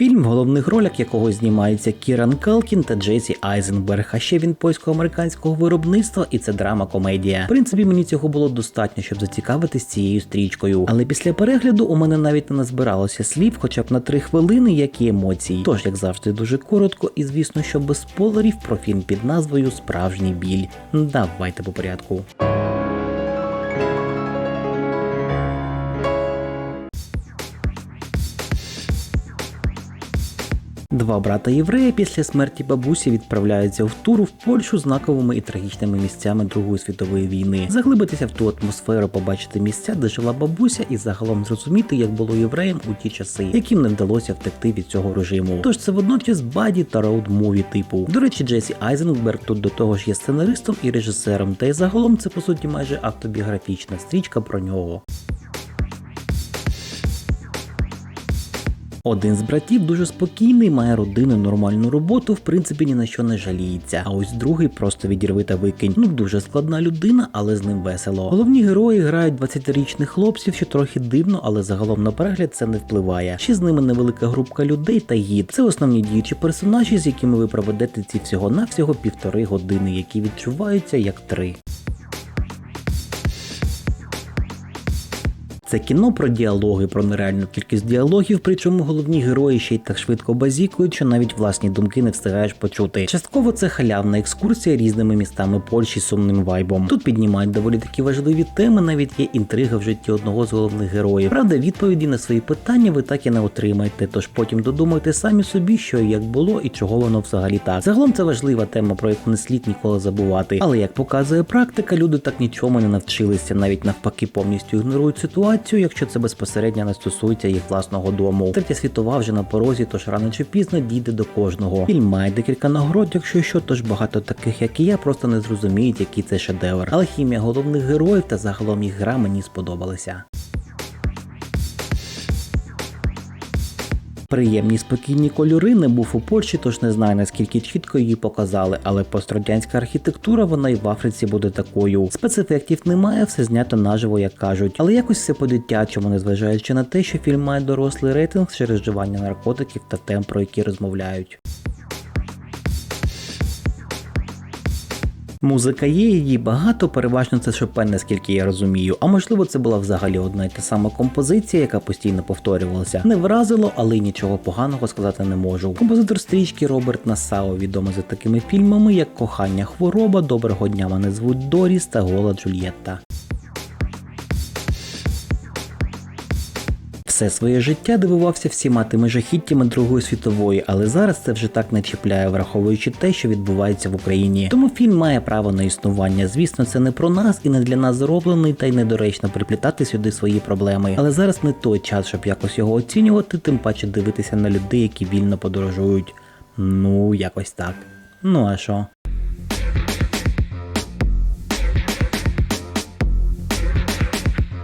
Фільм, в головних ролях якого знімаються Кіран Калкін та Джесі Айзенберг, а ще він польсько-американського виробництва, і це драма комедія. В принципі, мені цього було достатньо, щоб зацікавитись цією стрічкою. Але після перегляду у мене навіть не назбиралося слів, хоча б на три хвилини, як і емоцій. Тож, як завжди, дуже коротко, і звісно, що без спойлерів про фільм під назвою Справжній біль. Давайте по порядку. Два брата єврея після смерті бабусі відправляються в тур в Польщу знаковими і трагічними місцями Другої світової війни, заглибитися в ту атмосферу, побачити місця, де жила бабуся, і загалом зрозуміти, як було євреям у ті часи, яким не вдалося втекти від цього режиму. Тож це водночас баді та роуд-муві типу. До речі, Джесі Айзенберг тут до того ж є сценаристом і режисером, та й загалом це по суті майже автобіографічна стрічка про нього. Один з братів дуже спокійний, має родину, нормальну роботу, в принципі ні на що не жаліється. А ось другий просто відірви та викинь. Ну дуже складна людина, але з ним весело. Головні герої грають 20-річних хлопців, що трохи дивно, але загалом на перегляд це не впливає. Ще з ними невелика групка людей та гід. Це основні діючі персонажі, з якими ви проведете ці всього навсього півтори години, які відчуваються як три. Це кіно про діалоги, про нереальну кількість діалогів, причому головні герої ще й так швидко базікують, що навіть власні думки не встигаєш почути. Частково це халявна екскурсія різними містами Польщі з сумним вайбом. Тут піднімають доволі такі важливі теми, навіть є інтрига в житті одного з головних героїв. Правда, відповіді на свої питання ви так і не отримаєте, тож потім додумайте самі собі, що і як було і чого воно взагалі так. Загалом це важлива тема, про яку не слід ніколи забувати. Але як показує практика, люди так нічому не навчилися, навіть навпаки повністю ігнорують ситуацію якщо це безпосередньо не стосується їх власного дому. Третя світова вже на порозі, тож рано чи пізно дійде до кожного. Фільм має декілька нагород, якщо що, тож багато таких, як і я, просто не зрозуміють, який це шедевр. Але хімія головних героїв та загалом їх гра мені сподобалися. Приємні спокійні кольори не був у Польщі, тож не знаю наскільки чітко її показали, але пострадянська архітектура вона і в Африці буде такою. Спецефектів немає, все знято наживо, як кажуть. Але якось все по-дитячому, незважаючи на те, що фільм має дорослий рейтинг через вживання наркотиків та тем, про які розмовляють. Музика є, її багато, переважно це Шопен, наскільки я розумію. А можливо, це була взагалі одна й та сама композиція, яка постійно повторювалася. Не вразило, але й нічого поганого сказати не можу. Композитор стрічки Роберт Насао відомий за такими фільмами, як Кохання хвороба, Доброго дня мене звуть Доріс та Гола Джульєтта. Все своє життя дивувався всіма тими жахіттями Другої світової, але зараз це вже так не чіпляє, враховуючи те, що відбувається в Україні. Тому фільм має право на існування. Звісно, це не про нас і не для нас зроблений, та й недоречно приплітати сюди свої проблеми. Але зараз не той час, щоб якось його оцінювати, тим паче дивитися на людей, які вільно подорожують. Ну, якось так. Ну а що?